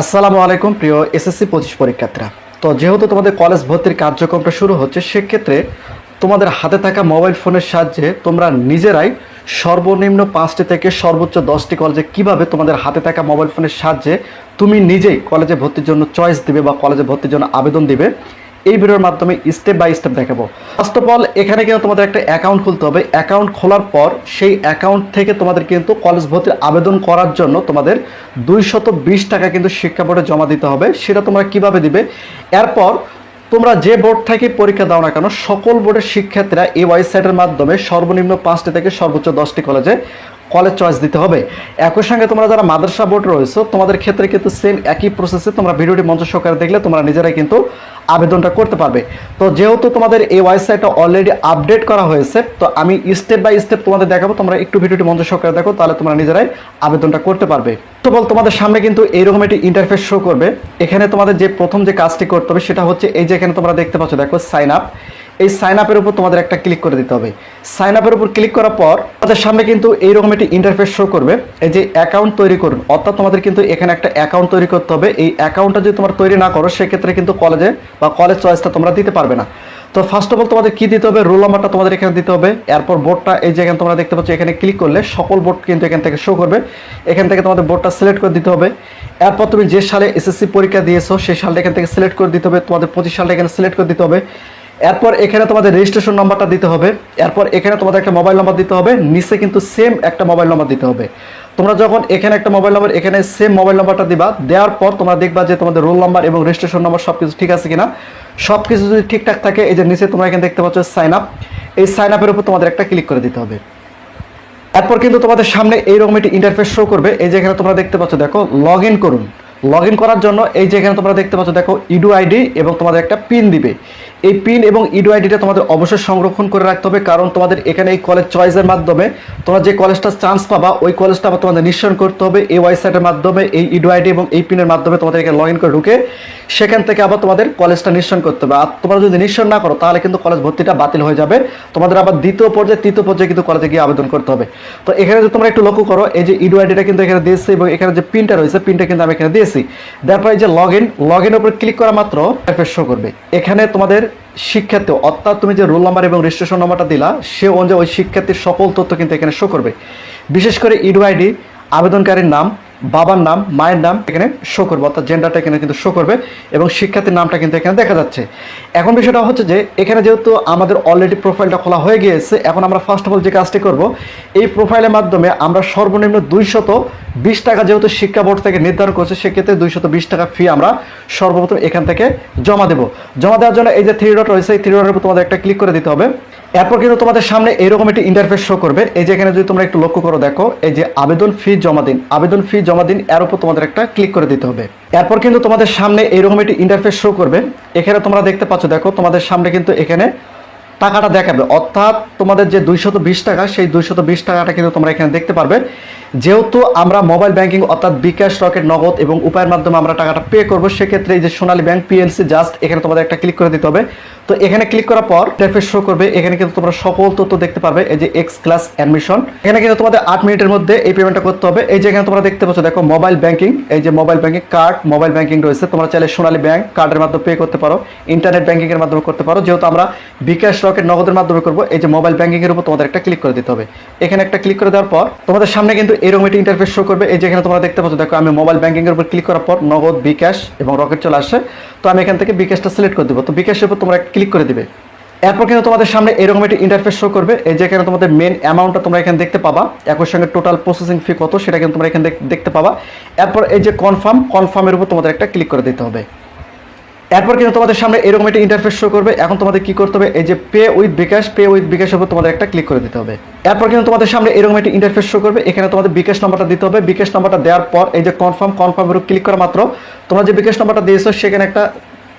আসসালামু আলাইকুম, প্রিয় এসএসসি পঁচিশ পরীক্ষার্থীরা। তো যেহেতু তোমাদের কলেজ ভর্তির কার্যক্রমটা শুরু হচ্ছে, সেক্ষেত্রে তোমাদের হাতে থাকা মোবাইল ফোনের সাহায্যে তোমরা নিজেরাই সর্বনিম্ন পাঁচটি থেকে সর্বোচ্চ দশটি কলেজে কীভাবে তোমাদের হাতে থাকা মোবাইল ফোনের সাহায্যে তুমি নিজেই কলেজে ভর্তির জন্য চয়েস দিবে বা কলেজে ভর্তির জন্য আবেদন দিবে এই ভিডিওর মাধ্যমে স্টেপ বাই স্টেপ দেখাবো। ফার্স্ট অফ অল এখানে কিন্তু তোমাদের একটা অ্যাকাউন্ট খুলতে হবে। অ্যাকাউন্ট খোলার পর সেই অ্যাকাউন্ট থেকে তোমাদের কিন্তু কলেজ ভর্তির আবেদন করার জন্য তোমাদের দুইশত বিশ টাকা কিন্তু শিক্ষা বোর্ডে জমা দিতে হবে। সেটা তোমরা কীভাবে দিবে? এরপর তোমরা যে বোর্ড থেকে পরীক্ষা দাও না কেন, সকল বোর্ডের শিক্ষার্থীরা এই ওয়েবসাইটের মাধ্যমে সর্বনিম্ন পাঁচটি থেকে সর্বোচ্চ দশটি কলেজে কলেজ চয়েস দিতে হবে। একই সঙ্গে তোমরা যারা মাদ্রাসা বোর্ড রয়েছে, তোমাদের ক্ষেত্রে কিন্তু সেম একই প্রসেসে তোমরা ভিডিওটি মঞ্চ সহকারে দেখলে তোমরা নিজেরাই কিন্তু আবেদনটা করতে পারবে। তো যেহেতু তোমাদের এই ওয়েবসাইটটা অলরেডি আপডেট করা হয়েছে, তো আমি স্টেপ বাই স্টেপ তোমাদের দেখাবো, তোমরা একটু ভিডিওটি মঞ্চ সহকারে দেখো, তাহলে তোমরা নিজেরাই আবেদনটা করতে পারবে। তো বল, তোমাদের সামনে কিন্তু এইরকম একটি ইন্টারফেস শো করবে। এখানে তোমাদের যে প্রথম যে কাজটি করতে হবে, সেটা হচ্ছে এই যে এখানে তোমরা দেখতে পাচ্ছ, দেখো সাইন আপ এই সাইন আপের উপর তোমাদের একটা ক্লিক করে দিতে হবে। সাইন আপের উপর ক্লিক করার পর তোমাদের সামনে কিন্তু এইরকম একটি ইন্টারফেস শো করবে। এই যে অ্যাকাউন্ট তৈরি করুন, অর্থাৎ তোমাদের কিন্তু এখানে একটা অ্যাকাউন্ট তৈরি করতে হবে। এই অ্যাকাউন্টটা যদি তোমার তৈরি না করো, সেক্ষেত্রে কিন্তু কলেজে বা কলেজ চয়েসটা তোমরা দিতে পারবে না। তো ফার্স্ট অফ অল তোমাদের কি দিতে হবে? রোল নাম্বারটা তোমাদের এখানে দিতে হবে। এরপর বোর্ডটা এই যে এখানে তোমরা দেখতে পাচ্ছ, এখানে ক্লিক করলে সকল বোর্ড কিন্তু এখান থেকে শো করবে। এখান থেকে তোমাদের বোর্ডটা সিলেক্ট করে দিতে হবে। এরপর তুমি যে সালে এসএসসি পরীক্ষা দিয়েছ, সেই সালটা এখান থেকে সিলেক্ট করে দিতে হবে। তোমাদের পঁচিশ সালটা এখানে সিলেক্ট করে দিতে হবে। এরপর এখানে তোমাদের রেজিস্ট্রেশন নাম্বারটা দিতে হবে। এরপর এখানে তোমাদের একটা মোবাইল নাম্বার দিতে হবে। নিচে কিন্তু সেম একটা মোবাইল নাম্বার দিতে হবে। তোমরা যখন এখানে একটা মোবাইল নাম্বার এখানে সেম মোবাইল নাম্বারটা দিবা, দেওয়ার পর তোমরা দেখবা যে তোমাদের রোল নাম্বার এবং রেজিস্ট্রেশন নাম্বার সব কিছু ঠিক আছে কিনা। সব কিছু যদি ঠিকঠাক থাকে, এই যে নিচে তোমরা এখানে দেখতে পাচ্ছ সাইন আপ এই সাইন আপের উপর তোমাদের একটা ক্লিক করে দিতে হবে। এরপর কিন্তু তোমাদের সামনে এইরকম একটি ইন্টারফেস শো করবে। এই যে এখানে তোমরা দেখতে পাচ্ছ, দেখো লগ করুন। লগ করার জন্য এই যে এখানে তোমরা দেখতে পাচ্ছ, দেখো ইডু আইডি এবং তোমাদের একটা পিন দিবে। এই পিন এবং ইডু আইডিটা তোমাদের অবশ্যই সংরক্ষণ করে রাখতে হবে, কারণ তোমাদের এখানে এই কলেজ চয়েসের মাধ্যমে তোমরা যে কলেজটা চান্স পাবা, ওই কলেজটা আবার তোমাদের নিশ্চয়ন করতে হবে। এই ওয়েবসাইটের মাধ্যমে, এই ইডু আইডি এবং এই পিনের মাধ্যমে তোমাদের এখানে লগ ইন করে ঢুকে সেখান থেকে আবার তোমাদের কলেজটা নিশ্চয়ন করতে হবে। আর তোমরা যদি নিশ্চয়ন না করো, তাহলে কিন্তু কলেজ ভর্তিটা বাতিল হয়ে যাবে। তোমাদের আবার দ্বিতীয় পর্যায়ে, তৃতীয় পর্যায়ে কিন্তু কলেজে গিয়ে আবেদন করতে হবে। তো এখানে যদি তোমরা একটু লক্ষ্য করো, এই যে ইডু আইডিটা কিন্তু এখানে দিয়েছি এবং এখানে যে পিনটা রয়েছে পিনটা কিন্তু আমি এখানে দিয়েছি। তারপর যে লগ ইন লগ ইনের উপর ক্লিক করা মাত্র শো করবে। এখানে তোমাদের শিক্ষার্থী, অর্থাৎ তুমি যে রোল নাম্বার এবং রেজিস্ট্রেশন নাম্বারটা দিলা, সে অনুযায়ী ওই শিক্ষার্থীর সকল তথ্য কিন্তু এখানে শো করবে। বিশেষ করে ইডু আইডি আবেদনকারীর নাম, বাবার নাম, মায়ের নাম এখানে শো করবে, অর্থাৎ জেন্ডারটা এখানে কিন্তু শো করবে এবং শিক্ষার্থীর নামটা কিন্তু এখানে দেখা যাচ্ছে। এখন বিষয়টা হচ্ছে যে, এখানে যেহেতু আমাদের অলরেডি প্রোফাইলটা খোলা হয়ে গিয়েছে, এখন আমরা ফার্স্ট অফ অল যে কাজটি করব, এই প্রোফাইলের মাধ্যমে আমরা সর্বনিম্ন দুইশত বিশ টাকা যেহেতু শিক্ষা বোর্ড থেকে নির্ধারণ করছে, সেক্ষেত্রে দুইশত বিশ টাকা ফি আমরা সর্বপ্রথম এখান থেকে জমা দেব। জমা দেওয়ার জন্য এই যে থ্রি ডট রয়েছে, এই থ্রি ডটের উপর তোমাদের একটা ক্লিক করে দিতে হবে। এরপর কিন্তু তোমাদের সামনে এরকম একটি ইন্টারফেস শো করবে। এই যে এখানে যদি তোমরা একটু লক্ষ্য করো, দেখো, এই যে আবেদন ফি জমা দিন, আবেদন ফি জমা দিন, এর উপর তোমাদের একটা ক্লিক করে দিতে হবে। এরপর কিন্তু তোমাদের সামনে এরকম একটি ইন্টারফেস শো করবে। এখানে তোমরা দেখতে পাচ্ছ, দেখো, তোমাদের সামনে কিন্তু এখানে টাকাটা দেখাবে। অর্থাৎ তোমাদের যে দুইশত বিশ টাকা, সেই দুইশত বিশ টাকাটা কিন্তু তোমরা এখানে দেখতে পারবে। যেহেতু আমরা মোবাইল ব্যাংকিং অর্থাৎ বিকাশ, রকেট, নগদ এবং উপায়ের মাধ্যমে আমরা টাকাটা পে করব, সেক্ষেত্রে এই যে সোনালী ব্যাংক পিএলসি জাস্ট এখানে তোমাদের একটা ক্লিক করে দিতে হবে। তো এখানে ক্লিক করার পর ইন্টারফেস শো করবে। এখানে কিন্তু তোমরা সকল তথ্য দেখতে পারবে, এই যে এক্স ক্লাস অ্যাডমিশন এখানে কিন্তু তোমাদের আট মিনিটের মধ্যে এই পেমেন্টটা করতে হবে। এই যে এখানে তোমরা দেখতে পাচ্ছ, দেখো মোবাইল ব্যাংকিং, এই যে mobile banking card mobile banking রয়েছে। তোমরা চাইলে সোনালী ব্যাংক কার্ডের মাধ্যমে পে করতে পারো ইন্টারনেট ব্যাংকিং এর মাধ্যমে করতে পারো। যেহেতু আমরা বিকাশ রকেট নগদের মাধ্যমে করব, এই যে মোবাইল ব্যাংকিং এর উপর তোমাদের একটা ক্লিক করে দিতে হবে। এখানে একটা ক্লিক করে দেওয়ার পর তোমাদের সামনে কিন্তু এরকম একটি ইন্টারফেস শো করবে। এই যে এখানে তোমরা দেখতে পাচ্ছ, দেখো আমি মোবাইল ব্যাংকিং এর উপর ক্লিক করার পর নগদ, বিকাশ এবং রকেট চলে আসছে তো আমি এখান থেকে বিকাশটা সিলেক্ট করে দেবো। তো বিকাশের উপর তোমরা ক্লিক করে দিবে। এরপর কিন্তু তোমাদের সামনে এরকম একটি ইন্টারফেস শো করবে। এই যে এখানে তোমাদের মেন অ্যামাউন্টটা তোমরা এখানে দেখতে পাবা। একই সঙ্গে টোটাল প্রসেসিং ফি কত, সেটা কিন্তু তোমরা এখানে দেখতে পাবা। এরপর এই যে কনফার্ম কনফার্মের উপর তোমাদের একটা ক্লিক করে দিতে হবে। এরপর কিন্তু তোমাদের সামনে এরকম একটা ইন্টারফেস শো করবে। এখন তোমাদের কি করতে হবে? এই যে pay with bKash pay with বিকাশের উপর তোমাদের একটা ক্লিক করে দিতে হবে। এরপর কিন্তু তোমাদের সামনে এরকম একটা ইন্টারফেস শো করবে। এখানে তোমাদের বিকাশ নাম্বারটা দিতে হবে। বিকাশ নাম্বারটা দেওয়ার পর এই যে কনফার্ম কনফার্মের উপর ক্লিক করা মাত্র। তোমরা যে বিকাশ নাম্বারটা দিয়েছ, সেখানে একটা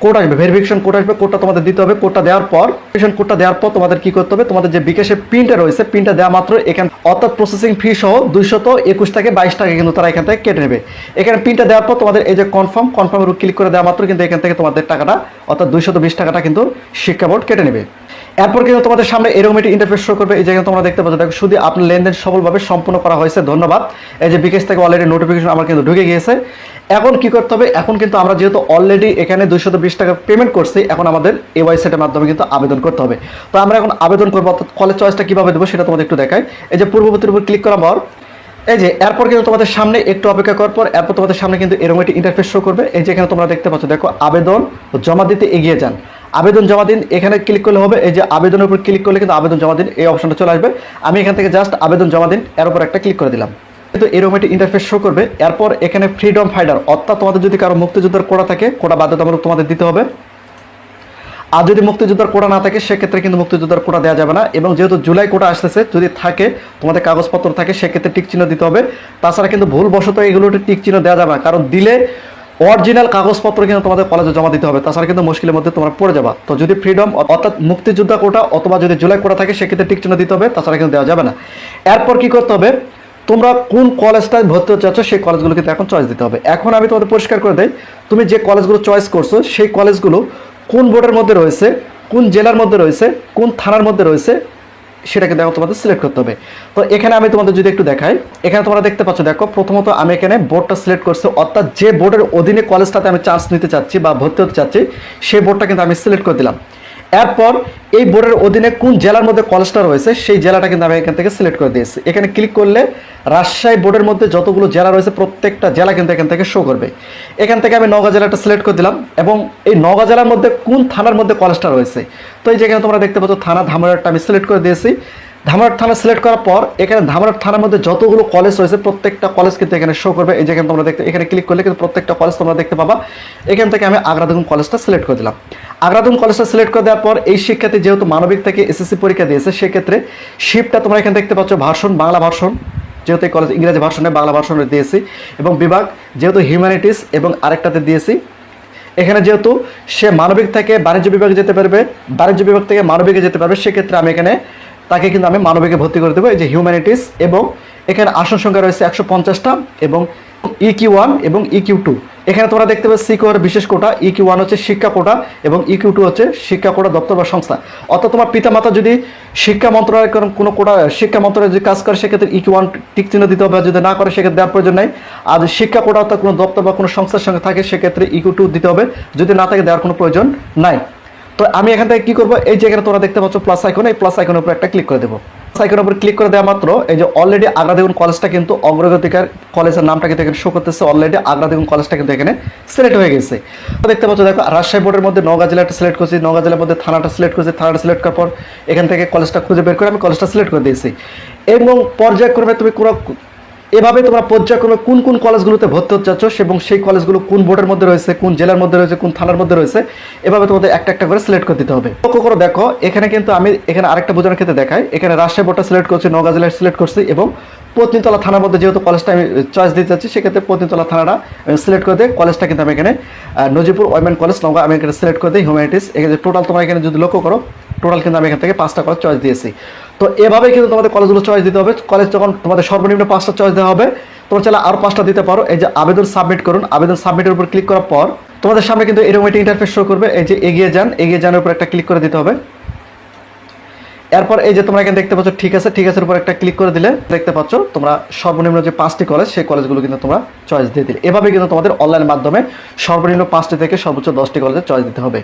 কোড আসবে ভেরিফিকেশন কোড আসবে, কোডটা তোমাদের দিতে হবে, কোডটা দেওয়ার পর ভেরিফিকেশন কোডটা দেওয়ার পর তোমাদের কি করতে হবে? তোমাদের যে বিকাশে প্রিন্টটা রয়েছে প্রিন্টটা দেওয়া মাত্র এখানে, অর্থাৎ প্রসেসিং ফি সহ দুইশত একুশ থেকে বাইশ টাকা কিন্তু তারা এখান থেকে কেটে নেবে। এখানে প্রিন্টটা দেওয়ার পর তোমাদের এই যে কনফার্ম কনফার্মের ক্লিক করে দেওয়া মাত্র কিন্তু এখান থেকে তোমাদের টাকাটা, অর্থাৎ দুইশত বিশ টাকাটা কিন্তু শিক্ষা বোর্ড কেটে নেবে। এরপর কিন্তু তোমাদের সামনে এরকম একটি ইন্টারফেস শো করবে। এই জায়গায় তোমরা দেখতে পাচ্ছ, দেখো, শুধু আপনার লেনদেন সফলভাবে সম্পূর্ণ করা হয়েছে। ধন্যবাদ। এই যে বিকেশ থেকে অলরেডি নোটিফিকেশন আমার কিন্তু ঢুকে গিয়েছে। এখন কি করতে হবে? এখন কিন্তু আমরা যেহেতু অলরেডি এখানে দুইশত বিশ টাকা পেমেন্ট করছি, এখন আমাদের এই ওয়েবসাইটের মাধ্যমে কিন্তু আবেদন করতে হবে। তো আমরা এখন আবেদন করব, অর্থাৎ কলেজ চয়েসটা কীভাবে দেবো সেটা তোমাদের একটু দেখাই। এই যে পূর্ববর্তীর উপর ক্লিক করার পর, এই যে এরপর কিন্তু তোমাদের সামনে একটু অপেক্ষা করার পর, এরপর তোমাদের সামনে কিন্তু এরকম একটি ইন্টারফেস শো করবে। এই যে এখানে তোমরা দেখতে পাচ্ছ, দেখো, আবেদন জমা দিতে এগিয়ে যান। আবেদন জমা দিন, এখানে ক্লিক করলে হবে, এই যে আবেদনের উপর ক্লিক করলে কিন্তু আবেদন জমা দিন, এই অপশনটা চলে আসবে। আমি এখান থেকে জাস্ট আবেদন জমা দিন, এর উপর একটা ক্লিক করে দিলাম। কিন্তু এরকম একটি ইন্টারফেস শো করবে, এরপর এখানে ফ্রিডম ফাইডার অর্থাৎ তোমাদের যদি কারও মুক্তিযোদ্ধার কোড়া থাকে কোড়া বাধ্যতামূলক তোমাদের দিতে হবে। আর যদি মুক্তিযোদ্ধার কোটা না থাকে, সেক্ষেত্রে কিন্তু মুক্তিযোদ্ধার কোটা দেওয়া যাবে না, এবং যেহেতু জুলাই কোটা আসতেছে, যদি থাকে, তোমাদের কাগজপত্র থাকে, সেক্ষেত্রে টিক চিহ্ন দিতে হবে। তাছাড়া কিন্তু ভুলবশত এগুলোতে টিক চিহ্ন দেওয়া যাবে না, কারণ দিলে অরিজিনাল কাগজপত্র কিন্তু তোমাদের কলেজে জমা দিতে হবে, তাছাড়া কিন্তু মুশকিলের মধ্যে তোমরা পড়ে যাবা। তো যদি ফ্রিডম অর্থাৎ মুক্তিযোদ্ধা কোটা অথবা যদি জুলাই কোটা থাকে, সেক্ষেত্রে টিক চিহ্ন দিতে হবে, তাছাড়া কিন্তু দেওয়া যাবে না। এরপর কি করতে হবে? তোমরা কোন কলেজটায় ভর্তি হতে চাচ্ছ, সেই কলেজগুলো কিন্তু এখন চয়েস দিতে হবে। এখন আমি তোমাদের পরিষ্কার করে দেই, তুমি যে কলেজগুলো চয়েস করছ, সেই কলেজগুলো কোন বোর্ডের মধ্যে রয়েছে, কোন জেলার মধ্যে রয়েছে, কোন থানার মধ্যে রয়েছে সেটা কিন্তু তোমাদের সিলেক্ট করতে হবে। তো এখানে আমি তোমাদের যদি একটু দেখাই, এখানে তোমরা দেখতে পাচ্ছ, দেখো প্রথমত আমি এখানে বোর্ডটা সিলেক্ট করছি, অর্থাৎ যে বোর্ডের অধীনে কলেজটাতে আমি চান্স নিতে চাচ্ছি বা ভর্তি হতে চাচ্ছি, সেই বোর্ডটা কিন্তু আমি সিলেক্ট করে দিলাম। এরপর এই বোর্ডের অধীনে কোন জেলার মধ্যে কলেজটা রয়েছে, সেই জেলাটা কিন্তু আমি এখান থেকে সিলেক্ট করে দিয়েছি। এখানে ক্লিক করলে রাজশাহী বোর্ডের মধ্যে যতগুলো জেলা রয়েছে, প্রত্যেকটা জেলা কিন্তু এখান থেকে শো করবে। এখান থেকে আমি নওগাঁ জেলাটা সিলেক্ট করে দিলাম এবং এই নগা জেলার মধ্যে কোন থানার মধ্যে কলেজটা রয়েছে, তো এই যেখানে তোমরা দেখতে পাচ্ছ থানা ধামরাটা আমি সিলেক্ট করে দিয়েছি। ধামরাট থানা সিলেক্ট করার পর, এখানে ধামরাট থানার মধ্যে যতগুলো কলেজ রয়েছে, প্রত্যেকটা কলেজ কিন্তু এখানে শো করবে। এই যেখানে তোমরা দেখতে এখানে ক্লিক করলে কিন্তু প্রত্যেকটা কলেজ তোমরা দেখতে পাবা। এখান থেকে আমি আগ্রাদুম কলেজটা সিলেক্ট করে দিলাম। আগ্রাদুম কলেজটা সিলেক্ট করে দেওয়ার পর, এই শিক্ষার্থী যেহেতু মানবিক থেকে এসএসসি পরীক্ষা দিয়েছে, সেক্ষেত্রে শিফটটা তোমরা এখানে দেখতে পাচ্ছ, ভার্সন, বাংলা ভার্সন। যেহেতু এই কলেজ ইংরেজি ভার্সনে বাংলা ভার্সনে দিয়েছি। এবং বিভাগ, যেহেতু হিউম্যানিটিস এবং আরেকটাতে দিয়েছি। এখানে যেহেতু সে মানবিক থেকে বাণিজ্য বিভাগে যেতে পারবে, বাণিজ্য বিভাগ থেকে মানবিকে যেতে পারবে, সেক্ষেত্রে আমি এখানে তাকে কিন্তু আমি মানবিকে ভর্তি করে দেবো, এই যে হিউম্যানিটিস এবং এখানে আসন সংখ্যা রয়েছে একশো পঞ্চাশটা এবং ই কিউ ওয়ান এবং ই কিউ টু এখানে তোমরা দেখতে পাচ্ছ সিকিউর বিশেষ কোটা ই কিউ ওয়ান হচ্ছে শিক্ষা কোটা এবং ই কিউ টু হচ্ছে শিক্ষা কোটা দপ্তর বা সংস্থা। অর্থাৎ তোমার পিতামাতা যদি শিক্ষা মন্ত্রণালয়ের কোনো- কোটা শিক্ষা মন্ত্রণালয় যদি কাজ করে, সেক্ষেত্রে ই কিউ ওয়ান চিহ্ন দিতে হবে যদি না করে, সেক্ষেত্রে দেওয়ার প্রয়োজন নাই। আর শিক্ষা কোটা অর্থাৎ কোনো দপ্তর বা কোনো সংস্থার সঙ্গে থাকে, সেক্ষেত্রে ই কিউ টু দিতে হবে। যদি না থাকে, দেওয়ার কোনো প্রয়োজন নাই। তো আমি এখান থেকে কি করব? এই জায়গাটা তোমরা দেখতে পাচ্ছ প্লাস আইকন এই প্লাস আইকনের উপর একটা ক্লিক করে দেবো। আইকনের উপর ক্লিক করে দেওয়া মাত্র এই যে অলরেডি আগ্রা দেখুন কলেজটা কিন্তু অগ্রগতিকার কলেজের নামটা কিন্তু এখানে শো করতেছে অলরেডি আগ্রা দেখুন কলেজটা কিন্তু এখানে সিলেক্ট হয়ে গেছে। দেখতে পাচ্ছ, দেখো, রাজশাহী বোর্ডের মধ্যে নওগাঁ জেলাটা সিলেক্ট করছি, নওগাঁ জেলার মধ্যে থানাটা সিলেক্ট করছি, থানাটা সিলেক্ট করার পর এখান থেকে কলেজটা খুঁজে বের করে আমি কলেজটা সিলেক্ট করে দিয়েছি। এবং পর্যায়ক্রমে তুমি কোনো এভাবে তোমরা পর্যায়ক্রমে কোন কোন কলেজগুলোতে ভর্তি হতে চাচ্ছ এবং সেই কলেজগুলো কোন বোর্ডের মধ্যে রয়েছে, কোন জেলার মধ্যে রয়েছে, কোন থানার মধ্যে রয়েছে, এভাবে তোমাদের একটা একটা করে সিলেক্ট করে দিতে হবে। লক্ষ্য করে, দেখো, এখানে কিন্তু আমি এখানে আরেকটা বোঝানোর ক্ষেত্রে দেখাই। এখানে রাজশাহী বোর্ডটা সিলেক্ট করছি, নওগাঁ জেলায় সিলেক্ট করছি এবং পত্নীতলা থানার মধ্যে যেহেতু কলেজটা আমি চয়েস দিতে চাচ্ছি, সেক্ষেত্রে পত্নীতলা থানাটা আমি সিলেক্ট করে দিই। কলেজটা কিন্তু আমি এখানে নজিপুর ওয়েমেন কলেজ নওগাঁ আমি এখানে সিলেক্ট করে দিই হিউম্যানিটিস এখানে টোটাল তোমার এখানে যদি লক্ষ্য করো টোটাল কিন্তু আমি এখান থেকে পাঁচটা কলেজ চয়েস দিয়েছি। তো এভাবে কিন্তু তোমাদের কলেজগুলো চয়েস দিতে হবে। কলেজ যখন তোমাদের সর্বনিম্ন পাঁচটা চয়েস দেওয়া হবে, তোমরা চাইলে আরও পাঁচটা দিতে পারো। এই যে আবেদন সাবমিট করুন। আবেদন সাবমিটের উপর ক্লিক করার পর তোমাদের সামনে কিন্তু এরকম একটি ইন্টারফেস শো করবে। এই যে এগিয়ে যান, এগিয়ে যানের উপর একটা ক্লিক করে দিতে হবে। এরপর এই যে তোমরা এখানে দেখতে পাচ্ছ, ঠিক আছে ঠিক আছে উপর একটা ক্লিক করে দিলে দেখতে পাচ্ছ, তোমরা সর্বনিম্ন যে পাঁচটি কলেজ সেই কলেজগুলো কিন্তু তোমরা চয়েস দিয়ে দিলে। এভাবে কিন্তু তোমাদের অনলাইন মাধ্যমে সর্বনিম্ন পাঁচটি থেকে সর্বোচ্চ দশটি কলেজে চয়েস দিতে হবে।